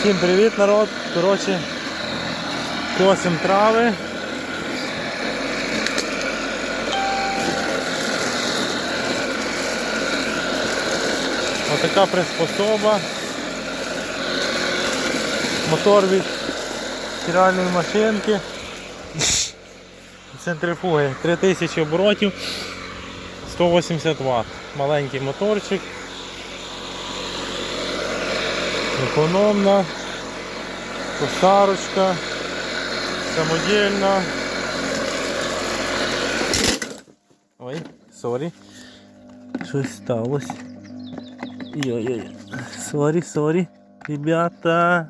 Всім привіт народ. Коротше, косим трави. Отака приспособа. Мотор від стиральної машинки. Центрифуги 3000 оборотів, 180 Вт. Маленький моторчик. Економна, косарочка, самодільна. Ой, сорі. Щось сталося. Йой-йой. Сорі, сорі. Ребята.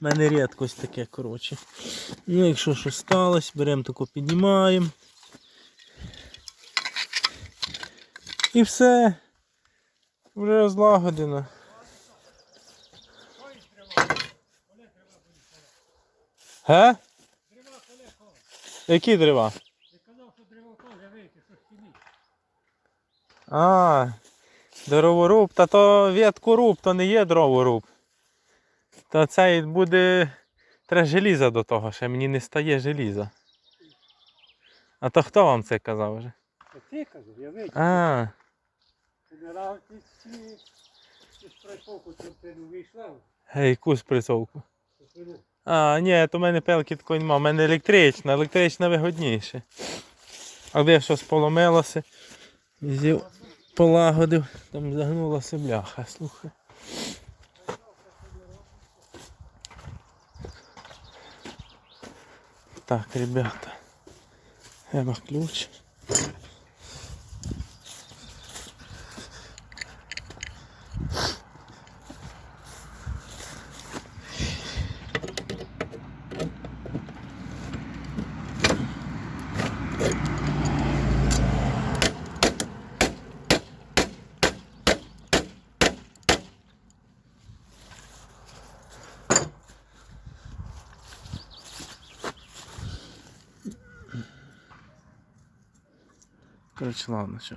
У мене рідкость таке, коротше. Ну, якщо щось сталося, беремо тако піднімаємо. І все. Вже злагодено. Ге? Які дерева? А, дроворуб, та то веткоруб, то не є дроворуб. То цей буде. Треба желіза до того, ще мені не стає желіза. А то хто вам це казав вже? Та Ти казав, я вийду. А, Генерал, ти пройшов, потім ти не вийшла. гей, яку спрацьовку. Ти А, ні, то в мене пелки такої немає, у мене електрична, електрична вигодніше. А де щось поломилося, взяв, полагодив, там загнулася бляха, слухай. Так, ребята. Треба ключ. Короче, ладно, все.